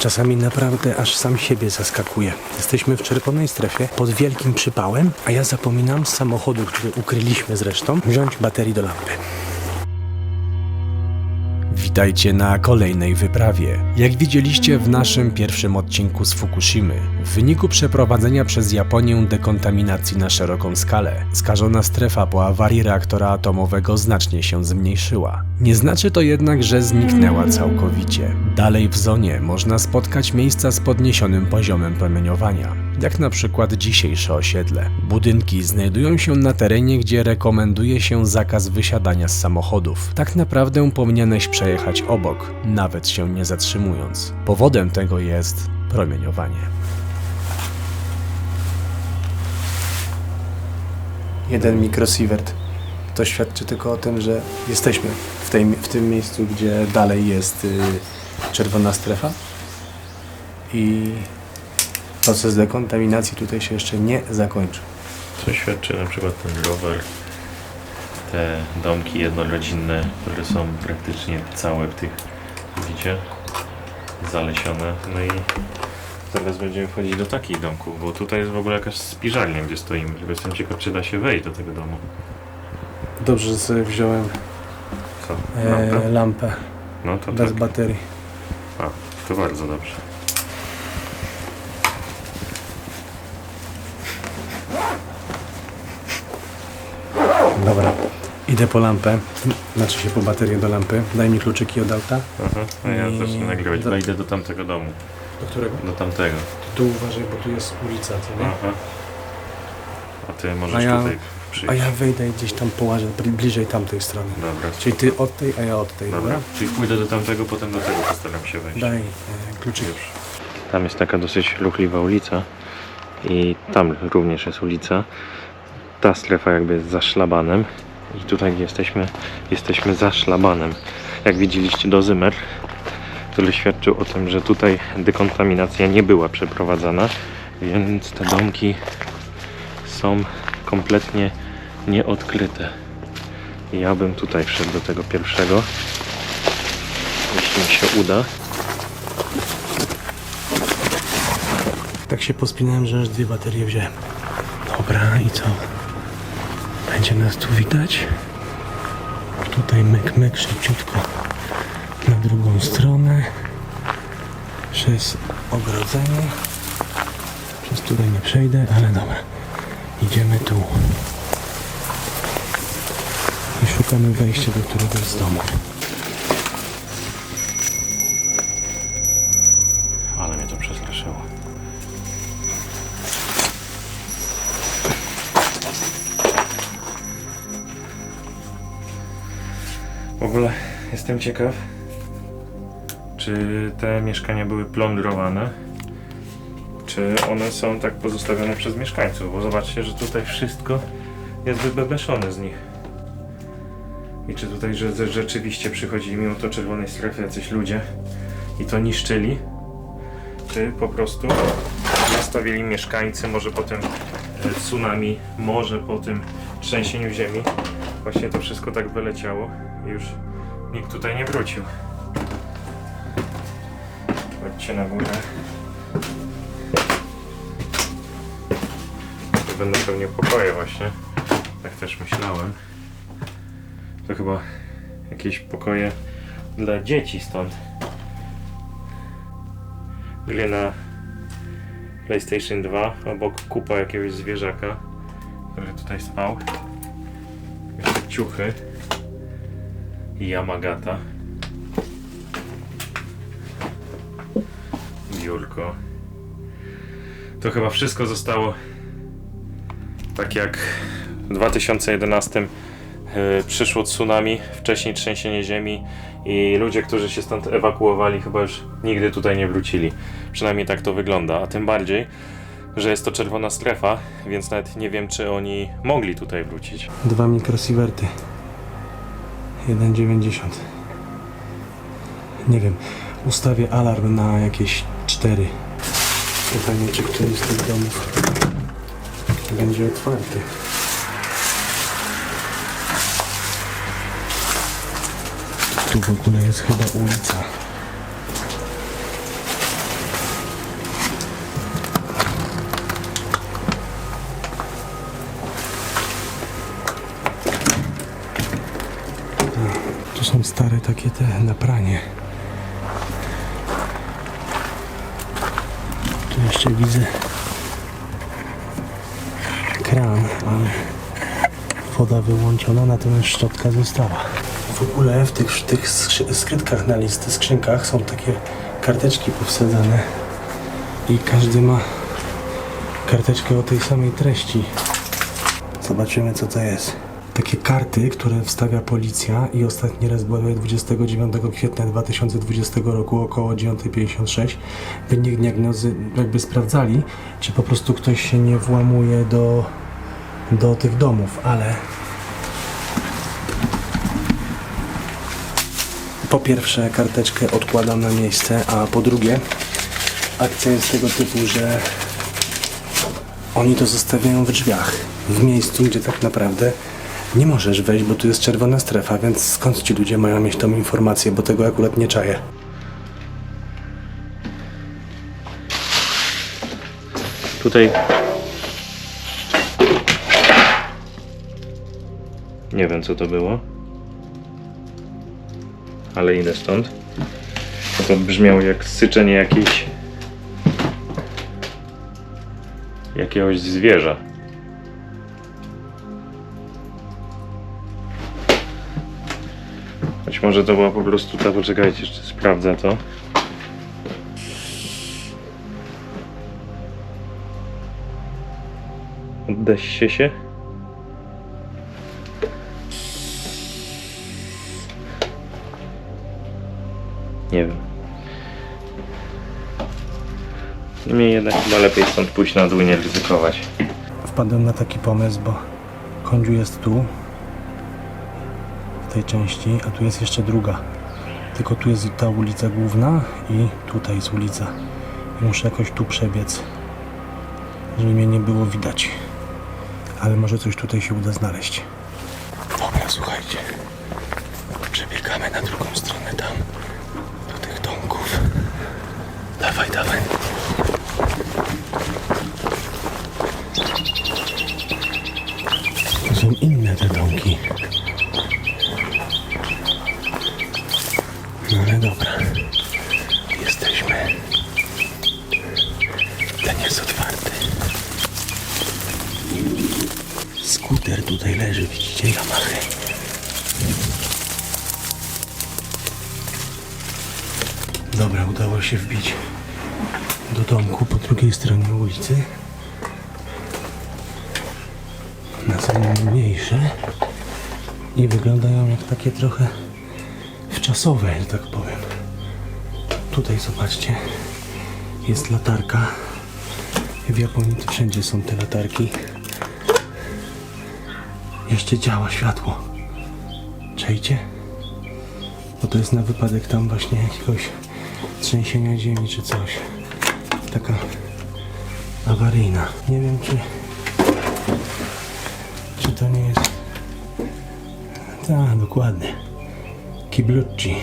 Czasami naprawdę aż sam siebie zaskakuje. Jesteśmy w czerwonej strefie pod wielkim przypałem, a ja zapominam z samochodu, który ukryliśmy zresztą, wziąć baterii do lampy. Witajcie na kolejnej wyprawie. Jak widzieliście w naszym pierwszym odcinku z Fukushimy, w wyniku przeprowadzenia przez Japonię dekontaminacji na szeroką skalę, skażona strefa po awarii reaktora atomowego znacznie się zmniejszyła. Nie znaczy to jednak, że zniknęła całkowicie. Dalej w zonie można spotkać miejsca z podniesionym poziomem promieniowania, jak na przykład dzisiejsze osiedle. Budynki znajdują się na terenie, gdzie rekomenduje się zakaz wysiadania z samochodów. Tak naprawdę powinieneś przejechać obok, nawet się nie zatrzymując. Powodem tego jest promieniowanie. Jeden mikrosievert. To świadczy tylko o tym, że jesteśmy w, tej, w tym miejscu, gdzie dalej jest y, czerwona strefa i proces dekontaminacji tutaj się jeszcze nie zakończył. Co świadczy na przykład ten rower, te domki jednorodzinne, które są praktycznie całe w tych, widzicie, zalesione. No i zaraz będziemy wchodzić do takich domków, bo tutaj jest w ogóle jakaś spiżalnia, gdzie stoimy. Tylko jestem ciekaw, czy da się wejść do tego domu. Dobrze, że sobie wziąłem Co? e, Lampę? lampę No to bez tak. baterii. A, to bardzo dobrze. Dobra, idę po lampę, znaczy się po baterię do lampy. Daj mi kluczyki od auta. Aha, a ja I- zacznę nagrywać. do- Wejdę do tamtego domu. Do którego? Do tamtego. Tu uważaj, bo tu jest ulica, co nie? Aha. A ty możesz A ja- tutaj przyjść. A ja wyjdę gdzieś tam połażę bli- bliżej tamtej strony. Dobra. Czyli ty od tej, a ja od tej, dobra? Dobra, czyli pójdę do tamtego, potem do tego postaram się wejść. Daj e, kluczyki. Już. Tam jest taka dosyć ruchliwa ulica i tam również jest ulica. Ta strefa jakby jest za szlabanem i tutaj jesteśmy, jesteśmy za szlabanem. Jak widzieliście dozymer, który świadczył o tym, że tutaj dekontaminacja nie była przeprowadzana, więc te domki są kompletnie nieodkryte. Ja bym tutaj wszedł do tego pierwszego, jeśli mi się uda. Tak się pospinałem, że aż dwie baterie wziąłem. Dobra, i co? Będzie nas tu widać? Tutaj myk, myk, szybciutko. Na drugą stronę. Przez ogrodzenie. Przez tutaj nie przejdę, ale dobra. Idziemy tu. I szukamy wejścia do któregoś z domów. W ogóle jestem ciekaw, czy te mieszkania były plądrowane, czy one są tak pozostawione przez mieszkańców, bo zobaczcie, że tutaj wszystko jest wybebeszone z nich. I czy tutaj że, rzeczywiście przychodzili mimo to czerwonej strefy jacyś ludzie i to niszczyli, czy po prostu zostawili mieszkańcy, może po tym e, tsunami, może po tym trzęsieniu ziemi. Właśnie to wszystko tak wyleciało już nikt tutaj nie wrócił. Chodźcie na górę. To będą pewnie pokoje właśnie. Tak też myślałem. To chyba jakieś pokoje dla dzieci stąd gry na PlayStation 2, obok kupa jakiegoś zwierzaka, który tutaj spał. Ciuchy Yamagata. Biurko. To chyba wszystko zostało tak jak w 2011 y, przyszło tsunami, wcześniej trzęsienie ziemi i ludzie, którzy się stąd ewakuowali, chyba już nigdy tutaj nie wrócili. Przynajmniej tak to wygląda, a tym bardziej, że jest to czerwona strefa, więc nawet nie wiem, czy oni mogli tutaj wrócić. Dwa mikrosiewerty. 1,90. Nie wiem. Ustawię alarm na jakieś 4. Pytanie, czy któryś z tych domów będzie otwarty. Tu w ogóle jest chyba ulica. Stare takie te na pranie. Tu jeszcze widzę kran, ale woda wyłączona, natomiast szczotka została. W ogóle w tych, w tych skrytkach na listy, skrzynkach są takie karteczki powsadzane i każdy ma karteczkę o tej samej treści. Zobaczymy co to jest. Takie karty, które wstawia policja i ostatni raz była 29 kwietnia 2020 roku około 9.56. Wynik diagnozy jakby sprawdzali, czy po prostu ktoś się nie włamuje do, do tych domów, ale po pierwsze karteczkę odkładam na miejsce, a po drugie akcja jest tego typu, że oni to zostawiają w drzwiach, w miejscu, gdzie tak naprawdę nie możesz wejść, bo tu jest czerwona strefa, więc skąd ci ludzie mają mieć tą informację, bo tego akurat nie czaję. Tutaj. Nie wiem co to było. Ale idę stąd. To brzmiało jak syczenie jakiejś. jakiegoś zwierza. Być może to była po prostu ta, poczekajcie, jeszcze sprawdzę to. Oddeście się. Nie wiem. Niemniej jednak chyba lepiej stąd pójść na dół, nie ryzykować. Wpadłem na taki pomysł, bo kądziu jest tu, tej części, a tu jest jeszcze druga. Tylko tu jest ta ulica główna i tutaj jest ulica. I muszę jakoś tu przebiec, żeby mnie nie było widać. Ale może coś tutaj się uda znaleźć. Dobra, słuchajcie. Przebiegamy na drugą stronę tam, do tych domków. Dawaj, dawaj. To są inne te domki. Dobra. Jesteśmy. Ten jest otwarty. Skuter tutaj leży, widzicie? Yamaha. Dobra, udało się wbić do domku po drugiej stronie ulicy. na są mniejsze i wyglądają jak takie trochę wczasowe, że tak powiem. Tutaj zobaczcie, jest latarka. W Japonii to wszędzie są te latarki. Jeszcze działa światło. Czajcie? Bo to jest na wypadek tam właśnie jakiegoś trzęsienia ziemi czy coś. Taka awaryjna. Nie wiem czy czy to nie jest... Tak, dokładnie. Kiblucci.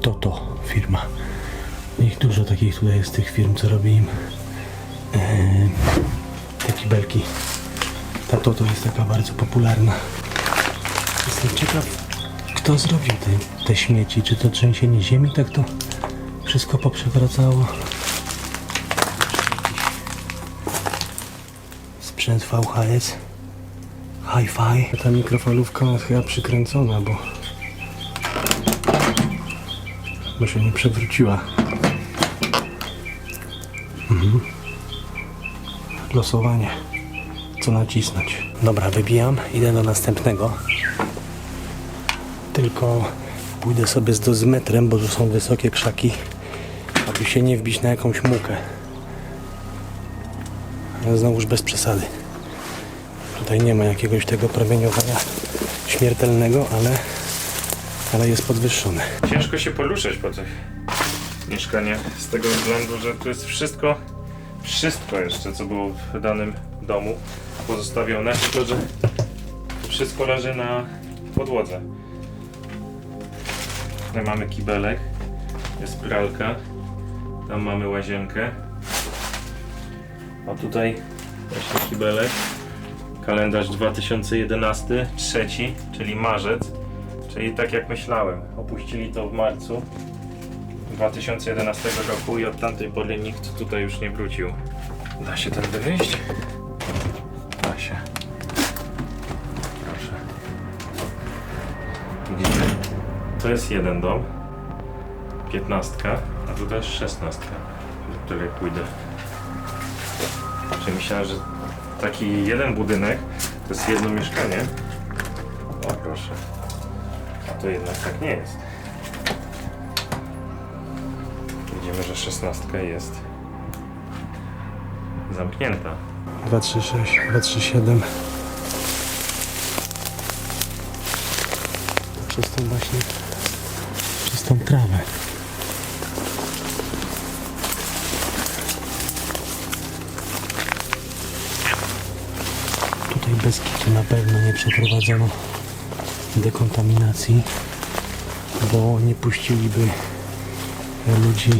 Toto firma. Ich dużo takich tutaj jest tych firm, co robi im em, te kibelki. Ta Toto jest taka bardzo popularna. Jestem ciekaw, kto zrobił te, te śmieci. Czy to trzęsienie ziemi tak to wszystko poprzewracało? sprzęt VHS Hi-Fi. Ta mikrofalówka jest chyba przykręcona, bo bo się nie przewróciła. Mhm. Losowanie. Co nacisnąć? Dobra, wybijam. Idę do następnego. Tylko pójdę sobie z dozymetrem, bo tu są wysokie krzaki, aby się nie wbić na jakąś mukę. Ale znowuż bez przesady. Tutaj nie ma jakiegoś tego promieniowania śmiertelnego, ale, ale jest podwyższone. Ciężko się poruszać po tych mieszkaniach z tego względu, że tu jest wszystko, wszystko jeszcze, co było w danym domu pozostawione, tylko że wszystko leży na podłodze. Tutaj mamy kibelek, jest pralka, tam mamy łazienkę, a tutaj właśnie kibelek, kalendarz 2011, trzeci, czyli marzec, Czyli tak jak myślałem, opuścili to w marcu 2011 roku i od tamtej pory nikt tutaj już nie wrócił. Da się tędy wyjść? Da się. Proszę. Widzicie? To jest jeden dom. Piętnastka, a tutaj jest szesnastka, do której pójdę. Czyli myślałem, że taki jeden budynek to jest jedno mieszkanie. O proszę. A to jednak tak nie jest. Widzimy, że szesnastka jest zamknięta. 236, 237. Przez tą właśnie, przez tą trawę. Tutaj bez kitu na pewno nie przeprowadzono dekontaminacji, bo nie puściliby ludzi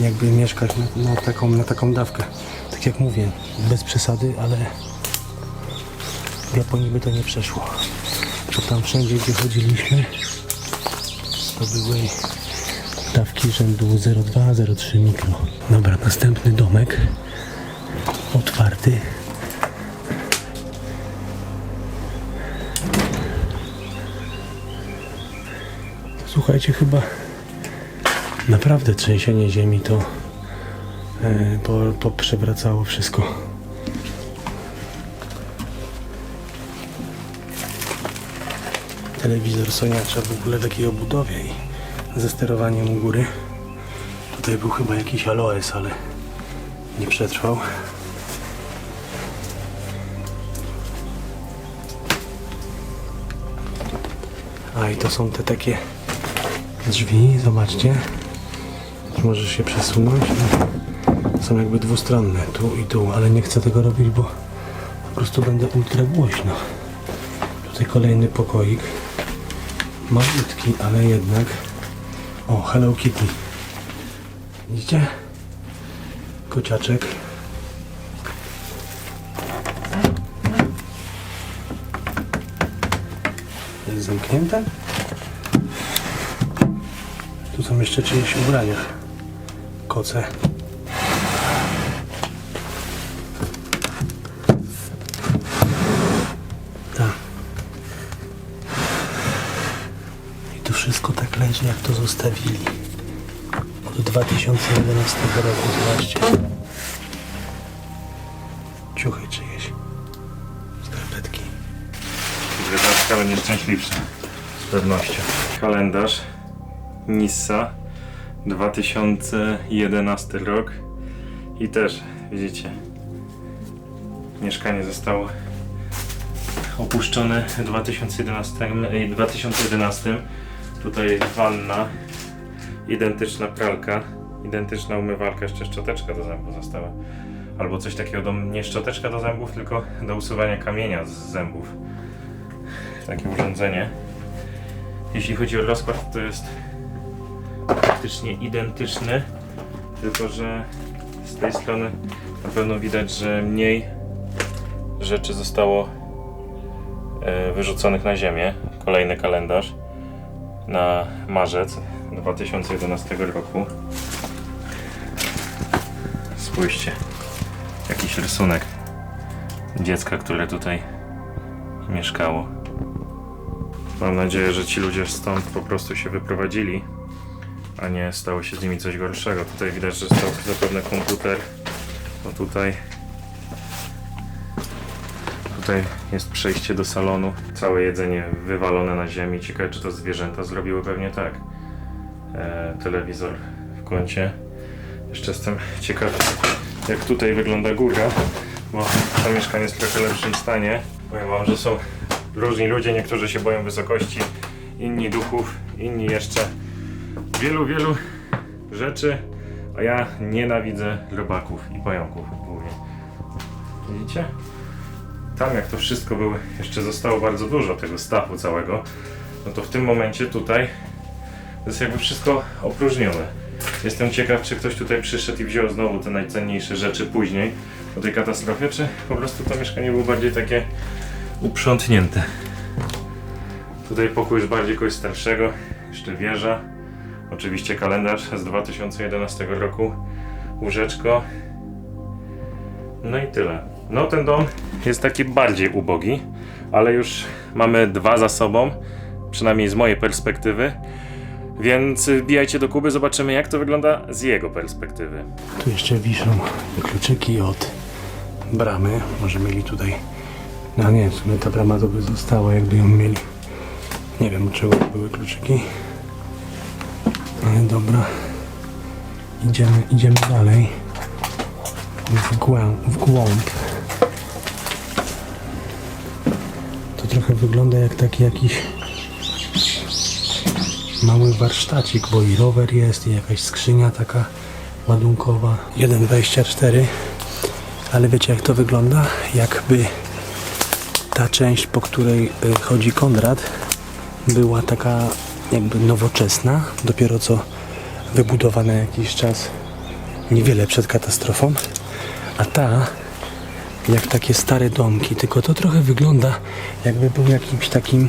jakby mieszkać na, na, taką, na taką dawkę. Tak jak mówię, bez przesady, ale w Japonii by to nie przeszło. Bo tam wszędzie, gdzie chodziliśmy, to były dawki rzędu 0,2-0,3 mikro. Dobra, następny domek otwarty. Słuchajcie, chyba naprawdę trzęsienie ziemi to e, po, poprzewracało wszystko. Telewizor Soniacza w ogóle takiej obudowie i ze sterowaniem u góry. Tutaj był chyba jakiś Aloes, ale nie przetrwał. A i to są te takie drzwi, zobaczcie. Możesz się przesunąć. Są jakby dwustronne, tu i tu, ale nie chcę tego robić, bo po prostu będę ultra głośno. Tutaj kolejny pokoik. Malutki, ale jednak. O, Hello Kitty. Widzicie? Kociaczek. Jest zamknięte? Są jeszcze czyjeś ubrania. Koce. Tak. I to wszystko tak leży, jak to zostawili. Od 2011 roku, zobaczcie. Ciuchy czyjeś. Skarpetki. Gryzarska będzie szczęśliwsza. Z pewnością. Kalendarz Nissa 2011 rok i też widzicie mieszkanie zostało opuszczone w 2011, i 2011. Tutaj wanna, identyczna pralka, identyczna umywalka, jeszcze szczoteczka do zębów została. Albo coś takiego, do, nie szczoteczka do zębów, tylko do usuwania kamienia z zębów. Takie urządzenie. Jeśli chodzi o rozkład, to jest praktycznie identyczny, tylko że z tej strony na pewno widać, że mniej rzeczy zostało e, wyrzuconych na ziemię. Kolejny kalendarz na marzec 2011 roku. Spójrzcie, jakiś rysunek dziecka, które tutaj mieszkało. Mam nadzieję, że ci ludzie stąd po prostu się wyprowadzili, a nie stało się z nimi coś gorszego. Tutaj widać, że stał zapewne komputer. No tutaj. Tutaj jest przejście do salonu. Całe jedzenie wywalone na ziemi. Ciekawe, czy to zwierzęta zrobiły pewnie tak. E, telewizor w kącie. Jeszcze jestem ciekaw, jak tutaj wygląda góra, bo to mieszkanie jest w trochę lepszym stanie. Powiem wam, że są różni ludzie, niektórzy się boją wysokości, inni duchów, inni jeszcze wielu, wielu rzeczy, a ja nienawidzę robaków i pająków głównie. Widzicie? Tam jak to wszystko było, jeszcze zostało bardzo dużo tego stawu całego, no to w tym momencie tutaj to jest jakby wszystko opróżnione. Jestem ciekaw, czy ktoś tutaj przyszedł i wziął znowu te najcenniejsze rzeczy później po tej katastrofie, czy po prostu to mieszkanie było bardziej takie uprzątnięte. Tutaj pokój już bardziej kogoś starszego, jeszcze wieża. Oczywiście kalendarz z 2011 roku, łóżeczko. No i tyle. No ten dom jest taki bardziej ubogi, ale już mamy dwa za sobą, przynajmniej z mojej perspektywy. Więc wbijajcie do Kuby, zobaczymy jak to wygląda z jego perspektywy. Tu jeszcze wiszą kluczyki od bramy. Może mieli tutaj. No nie, w sumie ta brama to by została, jakby ją mieli. Nie wiem, czego były kluczyki. Dobra. Idziemy, idziemy dalej. W głąb. W głąb. To trochę wygląda jak taki jakiś mały warsztacik, bo i rower jest, i jakaś skrzynia taka ładunkowa. 1,24 ale wiecie jak to wygląda? Jakby ta część, po której y, chodzi Konrad, była taka jakby nowoczesna, dopiero co wybudowana jakiś czas niewiele przed katastrofą, a ta jak takie stare domki, tylko to trochę wygląda jakby był jakimś takim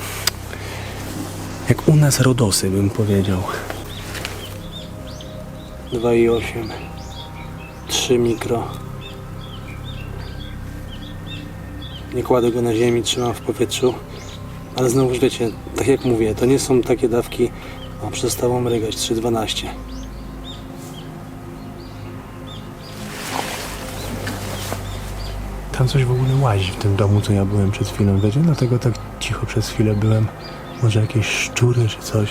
jak u nas Rodosy bym powiedział. 2,8 3 mikro. Nie kładę go na ziemi, trzymam w powietrzu ale znowu wiecie, tak jak mówię, to nie są takie dawki a przestało mrygać 3,12 Tam coś w ogóle łazi w tym domu, co ja byłem przed chwilą, wiecie? Dlatego tak cicho przez chwilę byłem. Może jakieś szczury czy coś.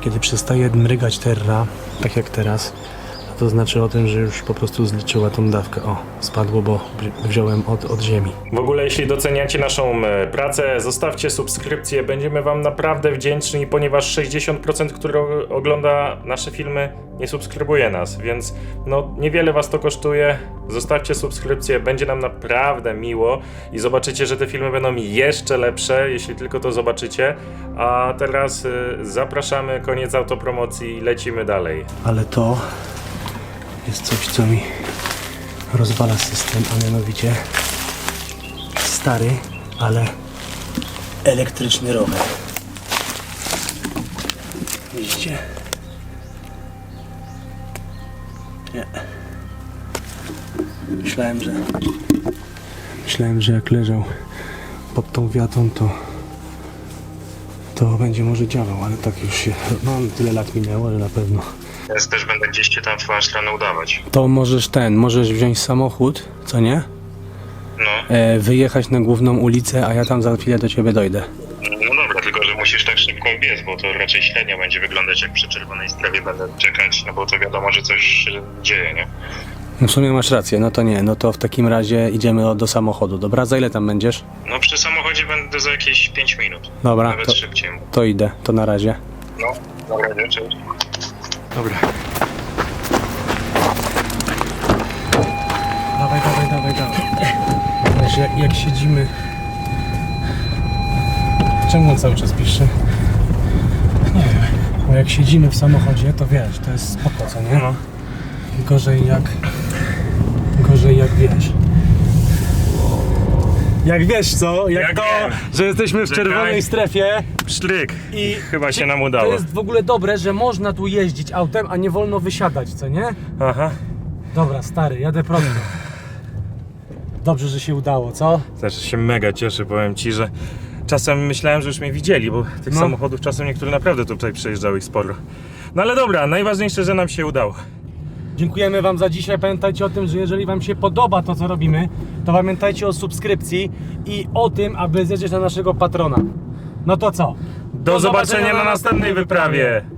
Kiedy przestaje mrygać terra, tak jak teraz, to znaczy o tym, że już po prostu zliczyła tą dawkę. O, spadło, bo wzi- wziąłem od, od ziemi. W ogóle, jeśli doceniacie naszą e, pracę, zostawcie subskrypcję. Będziemy Wam naprawdę wdzięczni, ponieważ 60%, które ogląda nasze filmy, nie subskrybuje nas, więc no niewiele Was to kosztuje. Zostawcie subskrypcję, będzie nam naprawdę miło i zobaczycie, że te filmy będą jeszcze lepsze, jeśli tylko to zobaczycie. A teraz y, zapraszamy, koniec autopromocji, lecimy dalej. Ale to jest coś, co mi rozwala system, a mianowicie stary, ale elektryczny rower. Widzicie? Nie. Myślałem, że myślałem, że jak leżał pod tą wiatą, to to będzie może działał, ale tak już się, no tyle lat minęło, że na pewno Teraz też będę gdzieś Cię tam w stronę udawać. To możesz ten, możesz wziąć samochód, co nie? No. E, wyjechać na główną ulicę, a ja tam za chwilę do ciebie dojdę. No dobra, tylko że musisz tak szybko biec, bo to raczej średnio będzie wyglądać jak przy czerwonej strawie będę czekać, no bo to wiadomo, że coś się dzieje, nie? No w sumie masz rację, no to nie, no to w takim razie idziemy o- do samochodu, dobra? Za ile tam będziesz? No przy samochodzie będę za jakieś 5 minut, Dobra, nawet to, szybciej. to idę, to na razie. No, dobra, nie, cześć. Dobra. Dawaj, dawaj, dawaj, dawaj. Wiesz, jak, jak siedzimy... Czemu on cały czas pisze? Nie wiem, bo jak siedzimy w samochodzie, to wiesz, to jest spoko, co nie? No. Gorzej jak... Gorzej jak wiesz. Jak wiesz co? Jak, Jak to, wiem. że jesteśmy w Czekaj. czerwonej strefie Psztryk. i Chyba się nam to udało. jest w ogóle dobre, że można tu jeździć autem, a nie wolno wysiadać, co nie? Aha. Dobra, stary, jadę prosto. Dobrze, że się udało, co? Też się mega cieszę, powiem ci, że czasem myślałem, że już mnie widzieli, bo tych No. samochodów czasem niektóre naprawdę tutaj przejeżdżały ich sporo. No ale dobra, najważniejsze, że nam się udało. Dziękujemy Wam za dzisiaj. Pamiętajcie o tym, że jeżeli Wam się podoba to, co robimy, to pamiętajcie o subskrypcji i o tym, aby zjeżdżać na naszego patrona. No to co? Do, zobaczenia na następnej wyprawie.